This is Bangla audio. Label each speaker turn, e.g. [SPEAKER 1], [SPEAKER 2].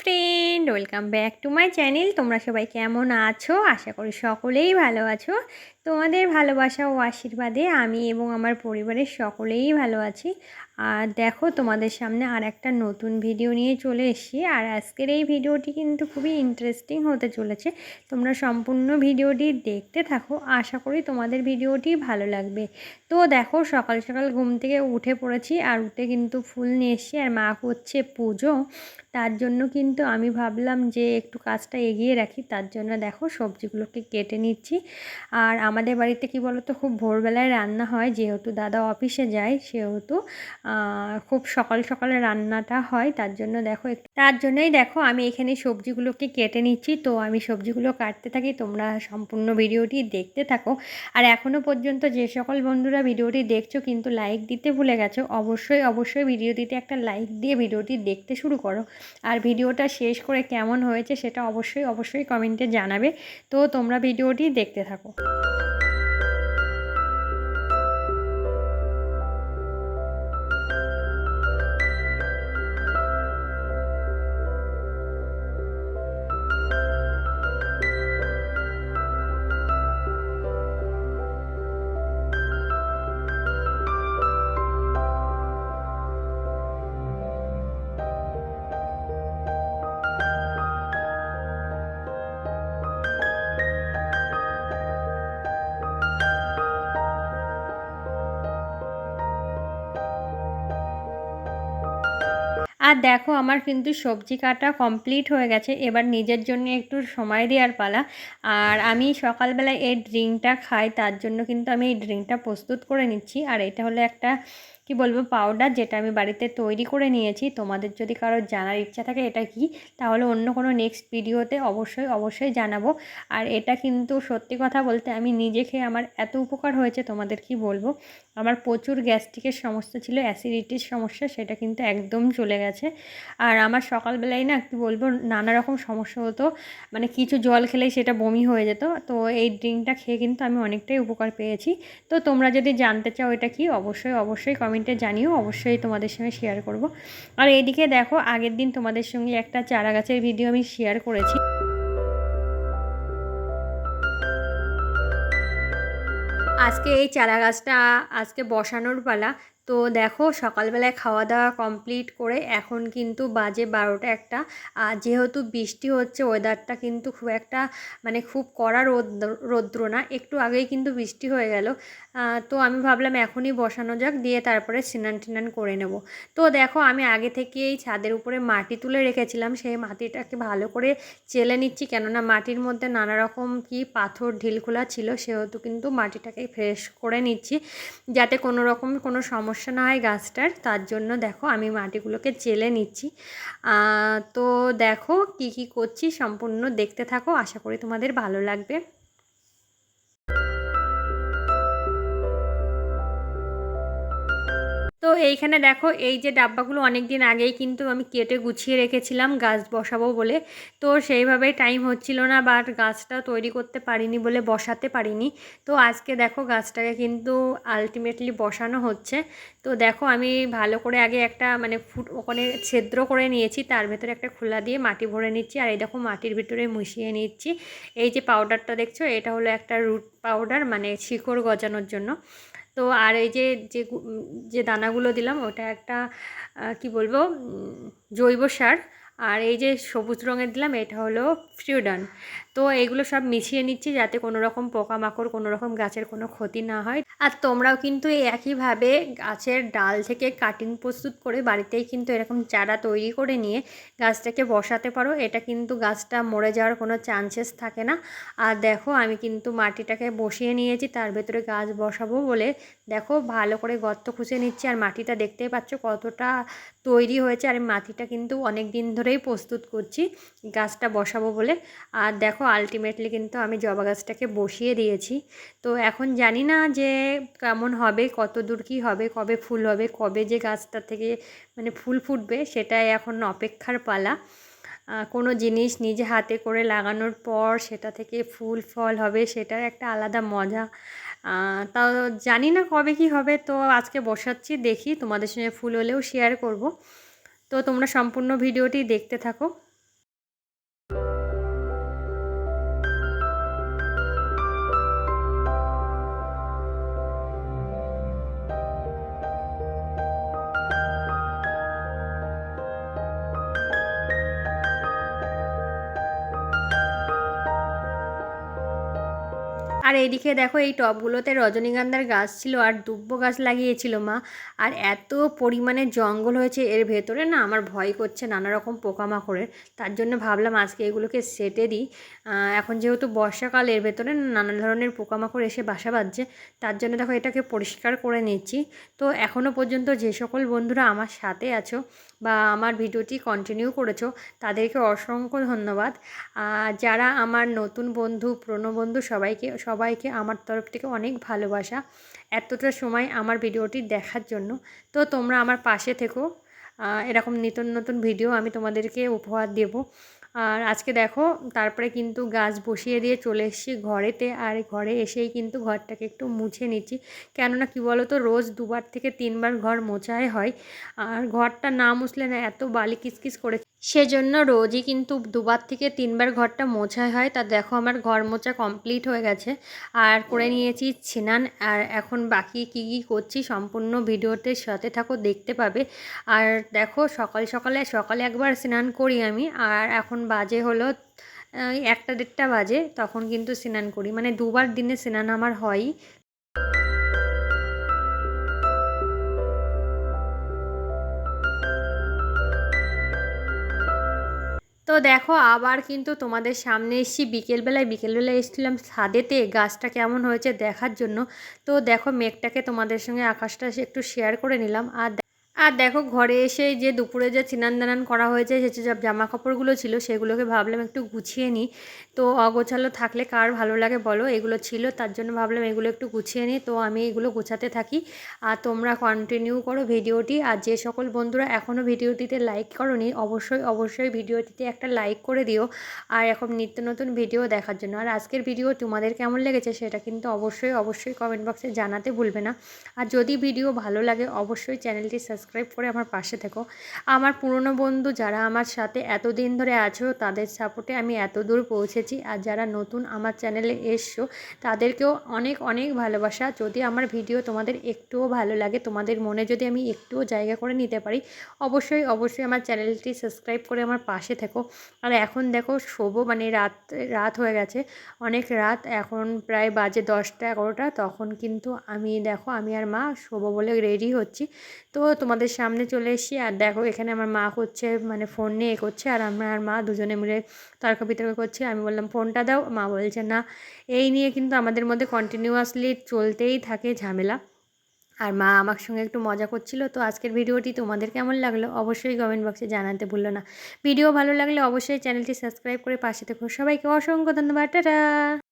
[SPEAKER 1] Friend, welcome back to my channel. তোমরা সবাই কেমন আছো? আশা করি সকলেই ভালো আছো। তোমাদের ভালোবাসা ও আশীর্বাদে আমি এবং আমার পরিবারের সকলেই ভালো আছি। আর দেখো, তোমাদের সামনে আর একটা নতুন ভিডিও নিয়ে চলে এসেছি। আর আজকের এই ভিডিওটি কিন্তু খুবই ইন্টারেস্টিং হতে চলেছে। তোমরা সম্পূর্ণ ভিডিওটি দেখতে থাকো। আশা করি তোমাদের ভিডিওটি ভালো লাগবে। তো দেখো, সকাল সকাল ঘুম থেকে উঠে পড়েছি। আর উঠে কিন্তু ফুল নিয়ে এসেছি। আর মা করছে পুজো। তার জন্য কিন্তু আমি ভাবলাম যে একটু কাজটা এগিয়ে রাখি। তার জন্য দেখো সবজিগুলোকে কেটে নিচ্ছি। আর আমাদের বাড়িতে কি বলতো, খুব ভোরবেলায় রান্না হয়। যেহেতু দাদা অফিসে যায়, সেহেতু খুব সকাল সকালে রান্নাটা হয়। তার জন্য দেখো তার জন্যই দেখো আমি এখানে সবজিগুলোকে কেটে নিচ্ছি। তো আমি সবজিগুলো কাটতে থাকি, তোমরা সম্পূর্ণ ভিডিওটি দেখতে থাকো। আর এখনও পর্যন্ত যে সকল বন্ধুরা ভিডিওটি দেখছ, কিন্তু লাইক দিতে ভুলে গেছো, অবশ্যই অবশ্যই ভিডিওটিতে একটা লাইক দিয়ে ভিডিওটি দেখতে শুরু করো। আর ভিডিওটা শেষ করে কেমন হয়েছে সেটা অবশ্যই অবশ্যই কমেন্টে জানাবে। তো তোমরা ভিডিওটি দেখতে থাকো। আর দেখো আমার কিন্তু সবজি কাটা কমপ্লিট হয়ে গেছে। এবার নিজের জন্য একটু সময় দেওয়ার পালা। আর আমি সকালবেলায় এই ড্রিঙ্কটা খাই, তার জন্য কিন্তু আমি এই ড্রিঙ্কটা প্রস্তুত করে নিচ্ছি। আর এটা হলো একটা কি বলব পাউডার যেটা আমি বাড়িতে তৈরি করে নিয়েছি, তোমাদের যদি কারোর জানার ইচ্ছা থাকে এটা কি, তাহলে অন্য কোনো নেক্সট ভিডিওতে অবশ্যই অবশ্যই জানাব। আর এটা কিন্তু সত্যি কথা বলতে আমি নিজে খেয়ে আমার এত উপকার হয়েছে, তোমাদের কি বলব? আমার প্রচুর গ্যাস্ট্রিকের সমস্যা ছিল অ্যাসিডিটির সমস্যা, সেটা কিন্তু একদম চলে গেছে। আর আমার সকালবেলায় না, কি বলব, নানা রকম সমস্যা হতো মানে কিছু জল খেলেই সেটা বমি হয়ে যেত। তো এই ড্রিঙ্কটা খেয়ে কিন্তু আমি অনেকটাই উপকার পেয়েছি। তো তোমরা যদি জানতে চাও এটা কি, অবশ্যই অবশ্যই কমেন্ট কমেন্টে জানিও, অবশ্যই তোমাদের সঙ্গে শেয়ার করব। আর এইদিকে দেখো, আগের দিন তোমাদের সঙ্গে একটা চারা গাছের ভিডিও আমি শেয়ার করেছি। আজকে এই চারা গাছটা আজকে বসানোর পালা। তো দেখো, সকালবেলায় খাওয়া দাওয়া কমপ্লিট করে এখন কিন্তু বাজে বারোটা একটা। আর যেহেতু বৃষ্টি হচ্ছে ওয়েদারটা কিন্তু খুব একটা মানে খুব কড়া রোদ রৌদ্র না, একটু আগেই কিন্তু বৃষ্টি হয়ে গেল। তো আমি ভাবলাম এখনই বসানো যাক, দিয়ে তারপরে স্নান টিনান করে নেব। তো দেখো, আমি আগে থেকেই ছাদের উপরে মাটি তুলে রেখেছিলাম, সেই মাটিটাকে ভালো করে চেলে নিচ্ছি, কেননা মাটির মধ্যে নানা রকম কি পাথর, ঢিলখোলা ছিল, সেহেতু কিন্তু মাটিটাকে ফ্রেশ করে নিচ্ছি, যাতে কোনো রকম কোনো সমস্যা না হয় গাছটার। তার জন্য দেখো, আমি মাটিগুলোকে চেলে নিচ্ছি। তো দেখো, কি কি করছি, সম্পূর্ণ দেখতে থাকো, আশা করি তোমাদের ভালো লাগবে। তো এইখানে দেখো, এই যে ডাব্বাগুলো অনেক দিন আগেই কিন্তু আমি কেটে গুছিয়ে রেখেছিলাম গাছ বসাবো বলে। তো সেইভাবে টাইম হচ্ছিল না বা গাছটা তৈরি করতে পারিনি বলে বসাতে পারিনি। তো আজকে দেখো গাছটাকে কিন্তু আলটিমেটলি বসানো হচ্ছে। তো দেখো আমি ভালো করে আগে একটা মানে ফুট ওখানে ছিদ্র করে নিয়েছি, তার ভেতরে একটা খোলা দিয়ে মাটি ভরে নিচ্ছি। আর এই দেখো মাটির ভিতরে মিশিয়ে নিচ্ছি। এই যে পাউডারটা দেখছ, এটা হলো একটা রুট পাউডার মানে শিকড় গজানোর জন্য। তো আর এই যে যে যে দানাগুলো দিলাম ওটা একটা কি বলব জৈব সার। আর এই যে সবুজ রঙের দিলাম, এটা হলো ফ্রিউডান তো এগুলো সব মিশিয়ে নিচ্ছি যাতে কোনো রকম পোকামাকড়, কোনো রকম গাছের কোনো ক্ষতি না হয়। আর তোমরাও কিন্তু একইভাবে গাছের ডাল থেকে কাটিং প্রস্তুত করে বাড়িতেই কিন্তু এরকম চারা তৈরি করে নিয়ে গাছটাকে বসাতে পারো। এটা কিন্তু গাছটা মরে যাওয়ার কোনো চান্সেস থাকে না। আর দেখো, আমি কিন্তু মাটিটাকে বসিয়ে নিয়েছি, তার ভেতরে গাছ বসাবো বলে। দেখো, ভালো করে গর্ত খুঁজে নিচ্ছি। আর মাটিটা দেখতেই পাচ্ছ কতটা তৈরি হয়েছে। আর মাটিটা কিন্তু অনেক দিন ধরেই প্রস্তুত করছি, গাছটা বসাবো বলে। আর দেখো আলটিমেটলি কিন্তু আমি জবা গাছটাকে বসিয়ে দিয়েছি। তো এখন জানি না যে কেমন হবে কত দূর কী হবে, কবে ফুল হবে, কবে যে গাছটা থেকে মানে ফুল ফুটবে সেটাই এখন অপেক্ষার পালা। কোনো জিনিস নিজে হাতে করে লাগানোর পর সেটা থেকে ফুল, ফল হবে সেটার একটা আলাদা মজা। তাও জানি না কবে কি হবে, তো আজকে বসাচ্ছি, দেখি তোমাদের সঙ্গে ফুল হলেও শেয়ার করব। তো তোমরা সম্পূর্ণ ভিডিওটি দেখতে থাকো। এইদিকে দেখো এই টবগুলোতে রজনীগন্ধার গাছ ছিল আর দুব্ব গাছ লাগিয়েছিল মা। আর এত পরিমাণে জঙ্গল হয়েছে, এর ভেতরে না আমার ভয় করছে নানা রকম পোকামাকড়ের। তার জন্য ভাবলাম আজকে এগুলোকে সেটে দিই। এখন যেহেতু বর্ষাকাল, এর ভেতরে নানা ধরনের পোকামাকড় এসে বাসা বাঁধছে, তার জন্য দেখো এটাকে পরিষ্কার করে নিচ্ছি। তো এখনও পর্যন্ত যে সকল বন্ধুরা আমার সাথে আছো বা আমার ভিডিওটি কন্টিনিউ করেছ, তাদেরকে অসংখ্য ধন্যবাদ। যারা আমার নতুন বন্ধু, পুরনো বন্ধু সবাইকে সবাইকে আমার তরফ থেকে অনেক ভালোবাসা এতটা সময় আমার ভিডিওটি দেখার জন্য। তো তোমরা আমার পাশে থেকো। এরকম নিত্য নতুন ভিডিও আমি তোমাদেরকে উপহার দেব। আর আজকে দেখো, তারপরে কিন্তু গাছ বসিয়ে দিয়ে চলে এসেছি ঘরেতে। আর ঘরে এসেই কিন্তু ঘরটাকে একটু মুছে নিচ্ছি। কেননা কি বলো তো রোজ দুবার থেকে তিনবার ঘর মোছাই হয়। আর ঘরটা না মুছলে না, এত বালি কিচকিচ করে সেজন্য রোজই কিন্তু দুবার থেকে তিনবার ঘরটা মোছাই হয়। তা দেখো আমার ঘর মোছা কমপ্লিট হয়ে গেছে। আর করে নিয়েছি স্নান। আর এখন বাকি কী কী করছি সম্পূর্ণ ভিডিওতে সাথে থাকো, দেখতে পাবে। আর দেখো সকাল সকালে সকালে একবার স্নান করি আমি। আর এখন বাজে হলো একটা দেড়টা বাজে, তখন কিন্তু স্নান করি। মানে দুবার দিনে স্নান আমার হয়ই। তো দেখো, আবার কিন্তু তোমাদের সামনে এসছি। বিকেলবেলায় বিকেলবেলায় এসেছিলাম ছাদেতে। গাছটা কেমন হয়েছে দেখার জন্য। তো দেখো, মেঘটাকে তোমাদের সঙ্গে আকাশটা একটু শেয়ার করে নিলাম। আর আর দেখো ঘরে এসে যে দুপুরে যে চিনান দানান করা হয়েছে, সে যে জামা কাপড়গুলো ছিল সেগুলোকে ভাবলাম একটু গুছিয়ে নিই। তো অগোছালো থাকলে কার ভালো লাগে বলো? এগুলো ছিল, তার জন্য ভাবলাম এগুলো একটু গুছিয়ে নিই। তো আমি এগুলো গোছাতে থাকি। আর তোমরা কন্টিনিউ করো ভিডিওটি। আর যে সকল বন্ধুরা এখনও ভিডিওটিতে লাইক করনি, অবশ্যই অবশ্যই ভিডিওটিতে একটা লাইক করে দিও। আর এখন নিত্য নতুন ভিডিও দেখার জন্য। আর আজকের ভিডিও তোমাদের কেমন লেগেছে সেটা কিন্তু অবশ্যই অবশ্যই কমেন্ট বক্সে জানাতে ভুলবে না। আর যদি ভিডিও ভালো লাগে, অবশ্যই চ্যানেলটি সাবস্ক্রাইব করে আমার পাশে থেকো। আমার পুরনো বন্ধু যারা আমার সাথে এতদিন ধরে আছো, তাদের সাপোর্টে আমি এত দূর পৌঁছেছি। আর যারা নতুন আমার চ্যানেলে এসছো, তাদেরকেও অনেক অনেক ভালোবাসা। যদি আমার ভিডিও তোমাদের একটুও ভালো লাগে, তোমাদের মনে যদি আমি একটুও জায়গা করে নিতে পারি, অবশ্যই অবশ্যই আমার চ্যানেলটি সাবস্ক্রাইব করে আমার পাশে থেকো। আর এখন দেখো শোবো মানে রাত রাত হয়ে গেছে। অনেক রাত, এখন প্রায় বাজে দশটা এগারোটা। তখন কিন্তু আমি দেখো, আমি আর মা শোবো বলে রেডি হচ্ছি। তো তোমাদের সামনে চলে এসেছি। আর দেখো, এখানে আমার মা করছে মানে ফোন নিয়ে এ করছে, আর আমরা আর মা দুজনে মিলে তর্ক বিতর্ক করছি। আমি বললাম ফোনটা দাও। মা বলছে, না। এই নিয়ে কিন্তু আমাদের মধ্যে কন্টিনিউয়াসলি চলতেই থাকে ঝামেলা। আর মা আমার সঙ্গে একটু মজা করছিল, তো আজকের ভিডিওটি তোমাদের কেমন লাগল অবশ্যই কমেন্ট বক্সে জানাতে ভুললো না। ভিডিও ভালো লাগলে অবশ্যই চ্যানেলটি সাবস্ক্রাইব করে পাশে থেকো। সবাইকে অসংখ্য ধন্যবাদ। টাটা!